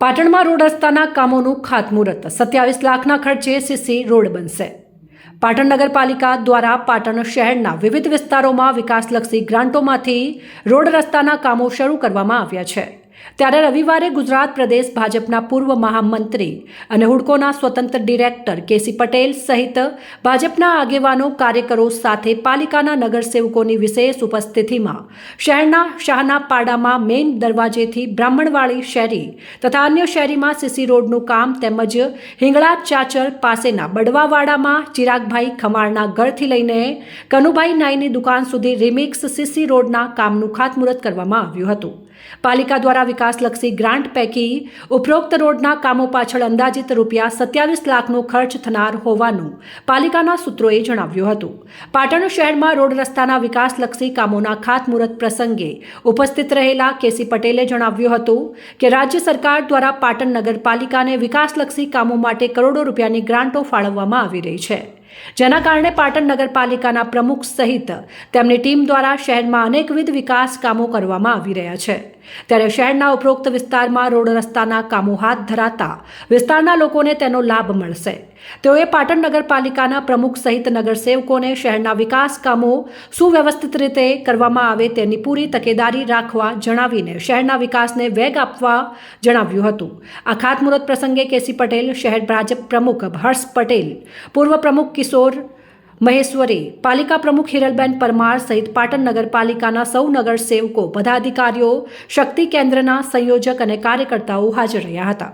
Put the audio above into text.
પાટણમાં રોડ રસ્તાના કામોનું ખાતમુહૂર્ત. સત્યાવીસ લાખના ખર્ચે સીસી રોડ બનશે. પાટણ નગરપાલિકા દ્વારા પાટણ શહેરના વિવિધ વિસ્તારોમાં વિકાસલક્ષી ગ્રાન્ટોમાંથી રોડ રસ્તાના કામો શરૂ કરવામાં આવ્યા છે. ત્યારે રવિવારે ગુજરાત પ્રદેશ ભાજપના પૂર્વ મહામંત્રી અને હુડકોના સ્વતંત્ર ડિરેક્ટર કેસી પટેલ સહિત ભાજપના આગેવાનો, કાર્યકરો સાથે પાલિકાના નગરસેવકોની વિશેષ ઉપસ્થિતિમાં શહેરના શાહના પાડામાં મેઇન દરવાજેથી બ્રાહ્મણવાળી શેરી તથા અન્ય શેરીમાં સીસી રોડનું કામ તેમજ હિંગળા ચાચર પાસેના બડવાવાડામાં ચિરાગભાઈ ખમાળના ઘરથી લઈને કનુભાઈ નાઈની દુકાન સુધી રિમિક્સ સીસી રોડના કામનું ખાતમુહૂર્ત કરવામાં આવ્યું હતું. પાલિકા દ્વારા વિકાસલક્ષી ગ્રાન્ટ પૈકી ઉપરોક્ત રોડના કામો પાછળ અંદાજિત રૂપિયા સત્યાવીસ લાખનો ખર્ચ થનાર હોવાનું પાલિકાના સૂત્રોએ જણાવ્યું હતું. પાટણ શહેરમાં રોડ રસ્તાના વિકાસલક્ષી કામોના ખાતમુહૂર્ત પ્રસંગે ઉપસ્થિત રહેલા કેસી પટેલે જણાવ્યું હતું કે રાજ્ય સરકાર દ્વારા પાટણ નગરપાલિકાને વિકાસલક્ષી કામો માટે કરોડો રૂપિયાની ગ્રાન્ટો ફાળવવામાં આવી રહી છે. જેના કારણે પાટણ નગરપાલિકાના પ્રમુખ સહિત તેમની ટીમ દ્વારા શહેરમાં અનેકવિધ વિકાસ કામો કરવામાં આવી રહ્યા છે. ત્યારે શહેરના ઉપરોક્ત વિસ્તારમાં રોડ રસ્તાના કામો હાથ ધરાતા વિસ્તારના લોકોને તેનો લાભ મળશે. તેઓએ પાટણ નગરપાલિકાના પ્રમુખ સહિત નગરસેવકોને શહેરના વિકાસ કામો સુવ્યવસ્થિત રીતે કરવામાં આવે તેની પૂરી તકેદારી રાખવા જણાવીને શહેરના વિકાસને વેગ આપવા જણાવ્યું હતું. આ ખાતમુહૂર્ત પ્રસંગે કેસી પટેલ, શહેર ભાજપ પ્રમુખ હર્ષ પટેલ, પૂર્વ પ્રમુખ કિશોર મહેશ્વરી, પાલિકા પ્રમુખ હિરલબેન પરમાર સહિત પાટણ નગરપાલિકાના સૌ નગર સેવકો પદાધિકારીઓ, શક્તિ કેન્દ્રના સંયોજક અને કાર્યકર્તાઓ હાજર રહ્યા હતા.